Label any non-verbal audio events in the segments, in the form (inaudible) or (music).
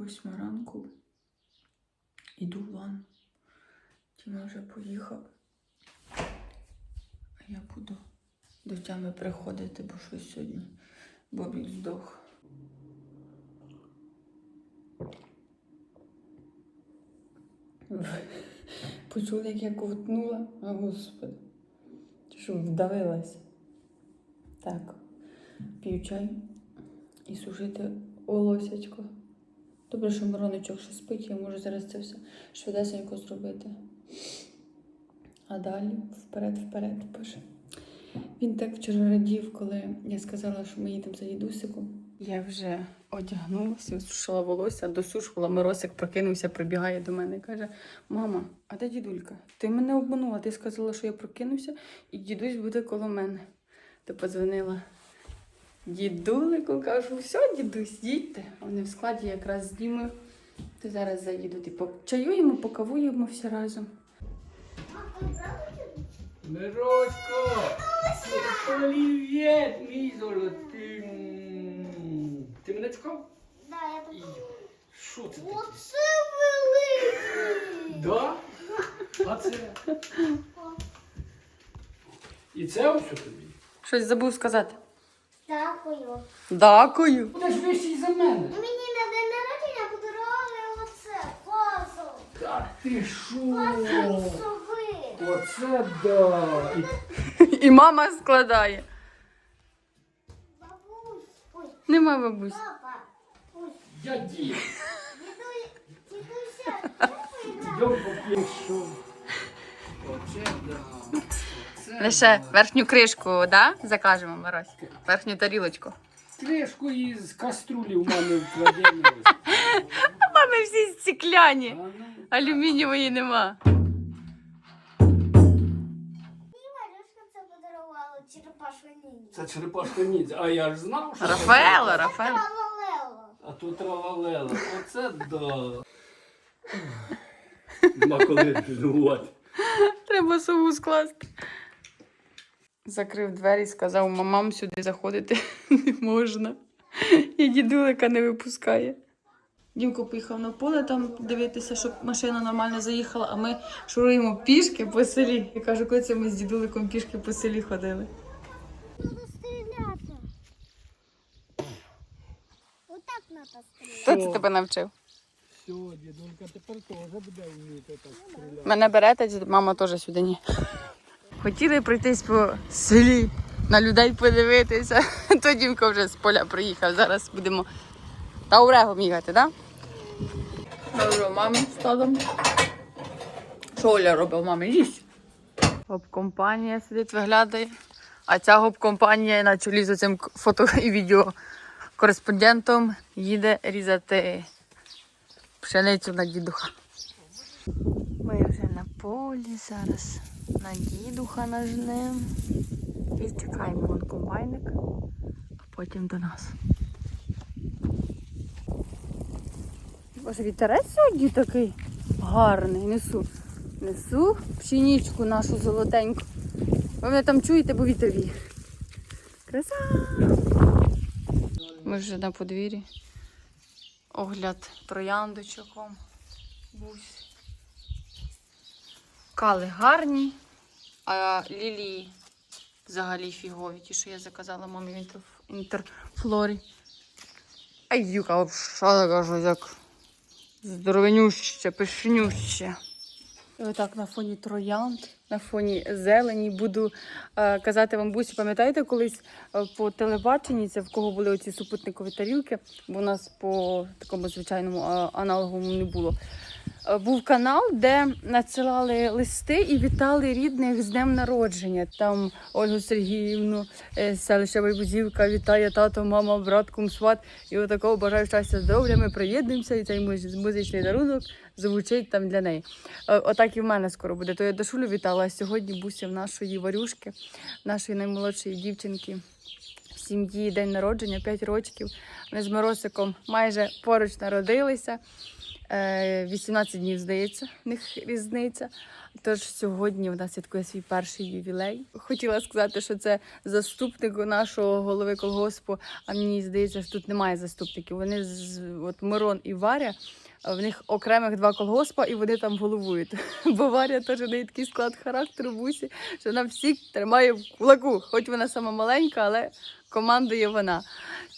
Восьма ранку. Іду в ванну. Тіма вже поїхав. А я буду до тями приходити, бо щось сьогодні Бобік здох. (laughs) Почули, як я ковтнула, а господи. Що, вдавилась? Так, п'ю чай і сушити волосячко. Добре, що Мироничок ще спить, я можу зараз це все швидесенько зробити. А далі вперед-вперед пише. Він так вчора радів, коли я сказала, що ми їдемо за дідусиком. Я вже одягнулася, сушила волосся, досушувала. Миросик прокинувся, прибігає до мене і каже: Мама, а де дідулька? Ти мене обманула, ти сказала, що я прокинувся, і дідусь буде коло мене. Ти подзвонила дідулику, кажу, все, дідусь, їдьте. Вони в складі якраз з Дімою. То зараз заїдуть і почаюємо, покавуємо всі разом. Мирошко! Привіт, мій золотий. Ти мене чекав? Да, я так. Що це таке? Оце великий! Да? А це? І це ось тобі? Щось забув сказати. Дякую. Дякую. Будеш вищий за мене. Мені на день народження подарували оце пазл. Та ти що? Пазл Оце да. І (laughs) І мама складає. Бабусь, ой, Нема бабусь. папа, ой, я дід. діду, дідуся, (laughs) поіграю. Йом попішу. Оце да. Лише верхню кришку, да? Закажемо, Марось. Верхню тарілочку. Кришку із каструлі в мене вкладені. Мами (laughs) всі стекляні. Ну. Алюмінієвої нема. Це подарувала черепашка ніндзя. Це черепашка ніндзя. А я ж знав, що. Рафаело, Рафаело. Тралалело. А тут тралалела. Оце да. Нема коли жувати. Треба сову скласти. Закрив двері, і сказав, мамам сюди заходити (laughs) не можна. І дідулика не випускає. Дімко поїхав на поле там дивитися, щоб машина нормально заїхала, а ми шуруємо пішки по селі. Я кажу, коли це ми з дідуликом пішки по селі ходили. Отак треба. Хто це тебе навчив? Все, дідулька тепер теж буде вміти так стріляти. Мене берете, мама теж сюди ні. Хотіли пройтись по селі, на людей подивитися. (laughs) То Дімко вже з поля приїхав. Зараз будемо таурегом їхати, так? Да? Що, мамі стадом? Що Оля робить мамі? Їсть. Гоп-компанія сидить, виглядає. А ця гоп-компанія на чолі з цим фото і відео кореспондентом їде різати пшеницю на дідуха. Ми вже на полі зараз на дідуха нажнем. І чекаємо вон комбайник, а потім до нас. Боже, вітерець сьогодні такий гарний. Несу. Несу пшенічку нашу золотеньку. Ви мене там чуєте, бо вітер віє. Краса! Ми вже на подвір'ї. Огляд трояндочоком. Бусь. Кали гарні, а лілії взагалі фігові. Ті, що я заказала мамі в інтер- інтерфлорі. А юка, що я кажу, як здоровенюще, пишнюще. І отак на фоні троянд, на фоні зелені буду е, казати вам бусі, пам'ятаєте, колись е, по телебаченні це в кого були оці супутникові тарілки, бо у нас по такому звичайному е, аналоговому не було. Е, Був канал, де надсилали листи і вітали рідних з днем народження. Там Ольгу Сергіївну, е, селища Байбузівка, вітає тато, мама, брат, кум, сват. І отакого бажаю щастя, здоров'я. Ми приєднуємося, і цей муз- музичний дарунок звучить там для неї. Е, Отак і в мене скоро буде. То я Дашулю вітала, а сьогодні буся в нашої варюшки, нашої наймолодшої дівчинки. Сім'ї день народження, 5 років. Вони з Миросиком майже поруч народилися. Е, 18 днів, здається, в них різниця. Тож сьогодні вона святкує свій перший ювілей. Хотіла сказати, що це заступник нашого голови колгоспу. А мені здається, що тут немає заступників. Вони з от Мирон і Варя. В них окремих два колгоспа, і вони там головують. (laughs) Бо Варя теж не такий склад характеру бусі, що вона всіх тримає в кулаку. Хоч вона сама маленька, але командує вона.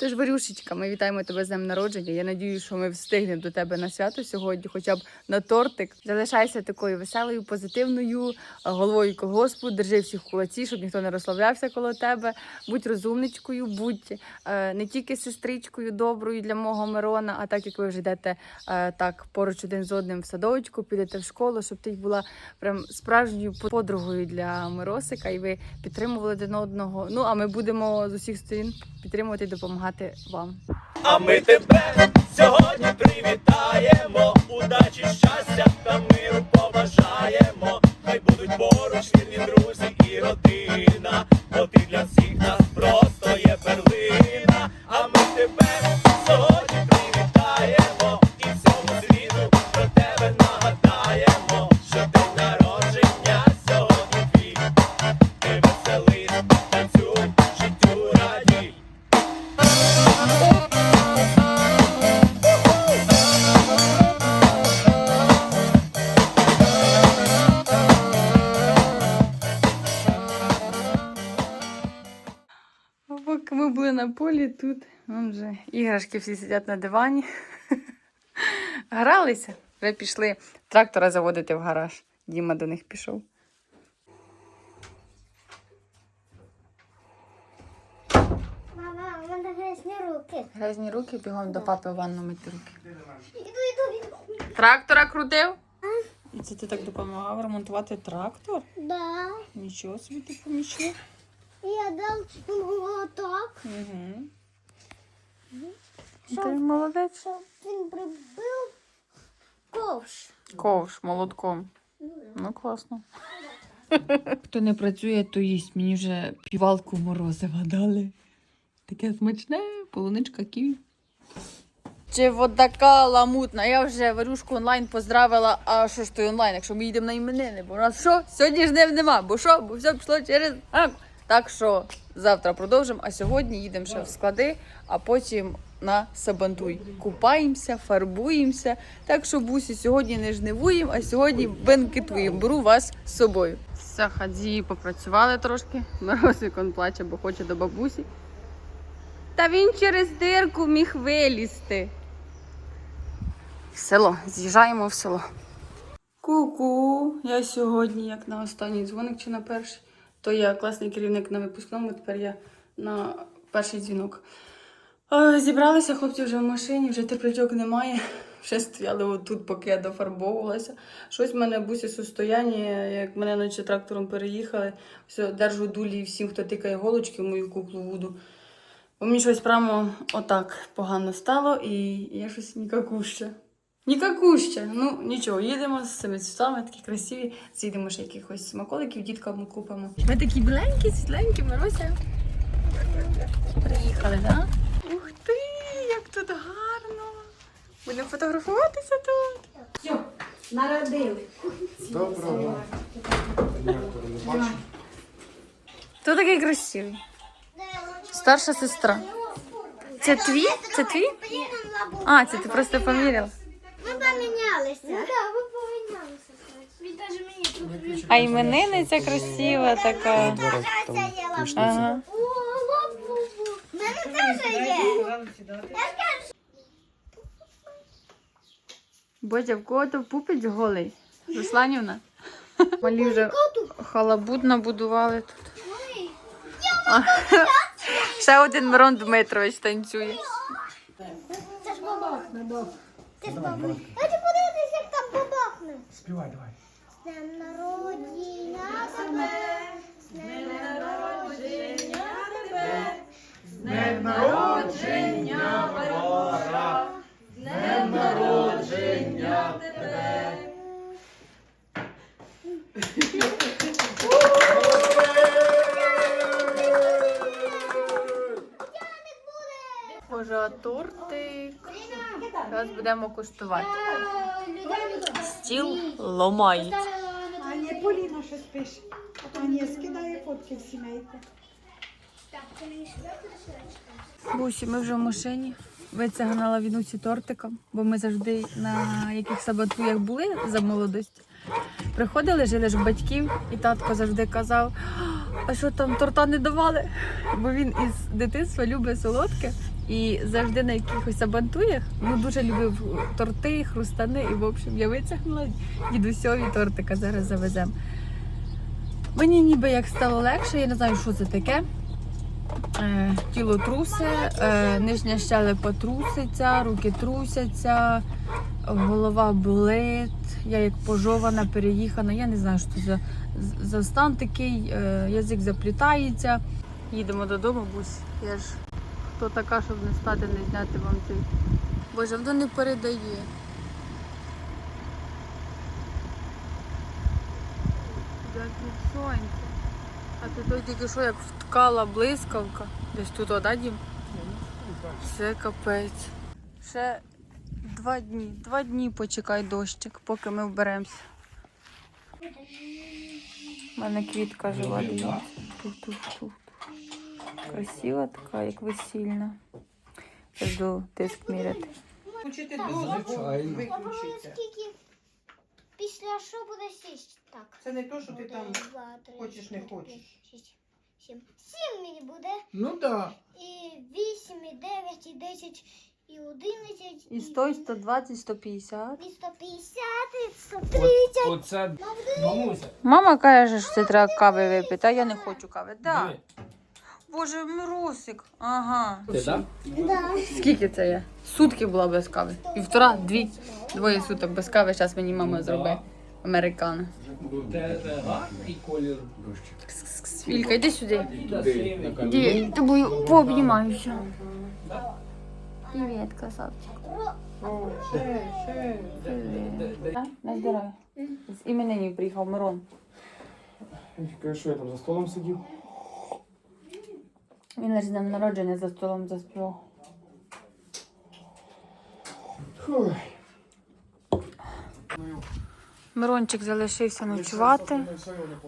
Тож, Варюшечка, ми вітаємо тебе з днем народження. Я надію, що ми встигнемо до тебе на свято сьогодні, хоча б на тортик. Залишайся такою веселою, позитивною е, головою колгоспу. Держи всіх кулаці, щоб ніхто не розслаблявся коло тебе. Будь розумничкою, будь е, не тільки сестричкою доброю для мого Мирона, а так як ви вже йдете е, так поруч один з одним в садочку, підете в школу, щоб ти була прям справжньою подругою для Миросика, і ви підтримували один одного. Ну а ми будемо з усіх сторін підтримувати і допомагати вам. А ми тебе сьогодні привітаємо, удачі, щастя та миру побажаємо. Хай будуть поруч вірні друзі і родина, На полі, тут вон вже іграшки всі сидять на дивані. (laughs) Гралися, вже пішли трактора заводити в гараж. Діма до них пішов. Мама, у мене грязні руки. Грязні руки бігом до папи в ванну мити руки. Іду, іду, іду. Трактора крутив? І це ти так допомагав ремонтувати трактор? Да. Нічого собі ти помічив. Я дам йому так, Угу. Ти молодець. щоб він прибив ковш. Ковш молотком. Ну, класно. Хто не працює, то їсть. Мені вже півалку морозива дали. Таке смачне, полуничка ківі. Чи вода така ламутна? Я вже варюшку онлайн поздравила. А що ж той онлайн, якщо ми їдемо на іменини? Бо у нас що? Сьогодні ж днів нема, бо що? Бо все пішло через ранку. Так що завтра продовжимо, а сьогодні їдемо ще в склади, а потім на Сабантуй. Купаємося, фарбуємося. Так що бусі сьогодні не жнивуємо, а сьогодні бенкетуємо. Беру вас з собою. Все, хадзі попрацювали трошки. Морозик он плаче, бо хоче до бабусі. Та він через дирку міг вилізти. В село, з'їжджаємо в село. Ку-ку, я сьогодні, як на останній дзвоник чи на перший, то я класний керівник на випускному, тепер я на перший дзвінок. Зібралися хлопці вже в машині, вже теплячок немає. Вже стояли отут, поки я дофарбовувалася. Щось в мене бусі состояння, як мене наче трактором переїхали. Все, держу дулі всім, хто тикає голочки в мою куклу Вуду. Бо мені щось прямо отак погано стало, і я щось нікакуще. Нікакуще. Ну нічого, їдемо з цими цвітами, такі красиві. З'їдемо ще якихось смаколиків, діткам купимо. Ми такі біленькі, світленькі, Маруся. Приїхали, так? Да? Ух ти, як тут гарно! Будемо фотографуватися тут. Доброго. Хто такий красивий? Старша сестра. Це твій? Це твій? А, це ти просто поміряла. Помінялися. Ну так, ми помінялися. Він каже мені тут. А іменинниця красива така. Ага. О, лапу. У мене теж є. Бодя, в кого то пупець голий? Русланівна? Малі вже халабуд набудували тут. А, Ще один Мирон Дмитрович танцює. Це ж бабахне. Бабахне. Хочу подивитися, як там бабахне. Співай, давай. З днем народження тебе. З днем народження тебе. З днем народження Варвара. З днем народження тебе. Схоже, тортик. Зараз будемо куштувати. Стіл ломають. А ні, Поліна щось пише. А скидає фотки в сімейку. Бусі, ми вже в машині. Витягнала Вінуці тортиком, бо ми завжди на яких сабатуях були за молодості. Приходили, жили ж батьків, і татко завжди казав, а що там торта не давали? Бо він із дитинства любить солодке і завжди на якихось сабантуях ну, дуже любив торти, хрустани. І в общем я витягнула дідусьові тортика, зараз завеземо. Мені ніби як стало легше, я не знаю, що це таке. Е, тіло трусе, е, нижня щелепа труситься, руки трусяться, голова болить, я як пожована, переїхана. Я не знаю, що це за, за стан такий, е, язик заплітається. Їдемо додому, бусь. Я ж хто така, щоб не стати, не зняти вам цей. Боже, воно не передає. Як від сонця. А ти той тільки що як вткала блискавка. Десь тут ода дім. Це капець. Ще два дні. Два дні почекай дощик, поки ми вберемося. У мене квітка жива, дивіться. Красива така, як весільна. Буду тиск міряти. Включити дозу, Я виключити. після що буде сість. Так. Це не то, що ти там хочеш, не хочеш. сім. Мені буде. Ну так. І вісім, і дев'ять, і десять, і одинадцять, І 100, і 120, 150. і сто п'ятдесят, і сто тридцять. Оце мамуся. Мама каже, що це треба кави випити, а я не хочу кави. Да. Боже, Миросик. Ага. Ти так? Да. Скільки це є? Сутки була без кави. Півтора, дві, двоє суток без кави. Зараз мені мама зробить американо. Гарний колір. Вілька, йди сюди. Іди, тобою пообнімаюся. Привіт, красавчик. На здоров'я. З іменинів приїхав Мирон. Що я там за столом сидів? Він лише з днем народження за столом заспівав. Мирончик залишився ночувати.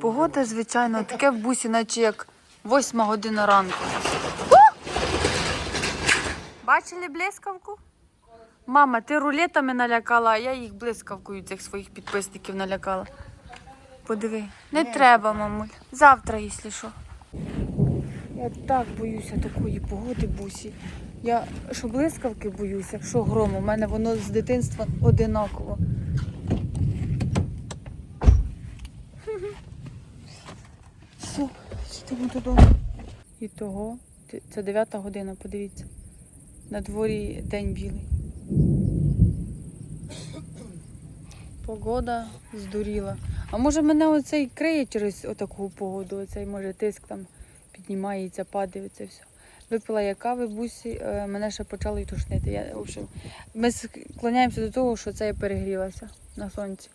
Погода, звичайно, таке в бусі, наче як восьма година ранку. О! Бачили блискавку? Мама, ти рулетами налякала, а я їх блискавкою цих своїх підписників налякала. Подиви, не треба, мамуль. Завтра, якщо що. Я так боюся такої погоди, бусі. Я що блискавки боюся, що грому. У мене воно з дитинства одинаково. Все, йдемо додому. І того, це 9 година, подивіться. На дворі день білий. Погода здуріла. А може мене оцей криє через отаку погоду, оцей може тиск там піднімається, падає, це все. Випила я кави бусі, е, мене ще почало й тушнити. Я, в общем, ми склоняємося до того, що це я перегрілася на сонці.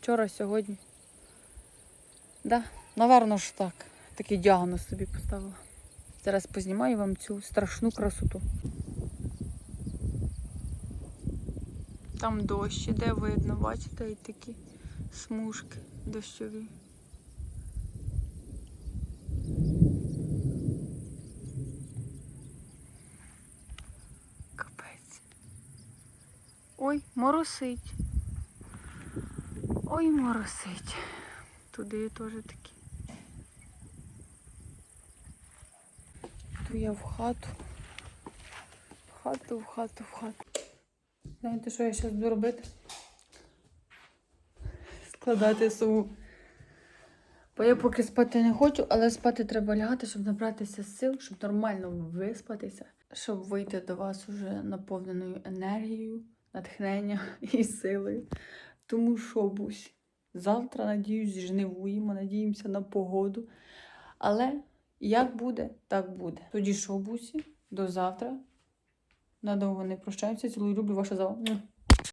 Вчора, сьогодні. Да, Наверно ж так. Такий діагноз собі поставила. Зараз познімаю вам цю страшну красоту. Там дощ іде, видно, бачите, і такі смужки дощові. Ой, моросить. Ой, моросить. Туди теж такі. Ту я в хату. В хату, в хату, в хату. Знаєте, що я зараз буду робити? Складати сову. Бо я поки спати не хочу, але спати треба лягати, щоб набратися сил, щоб нормально виспатися, щоб вийти до вас уже наповненою енергією, натхненням (laughs) і силою. Тому що, бусь, завтра, надіюсь, жнивуємо, надіємося на погоду. Але як буде, так буде. Тоді що, бусі, до завтра. Надовго не прощаємося. Цілую, люблю ваша зава.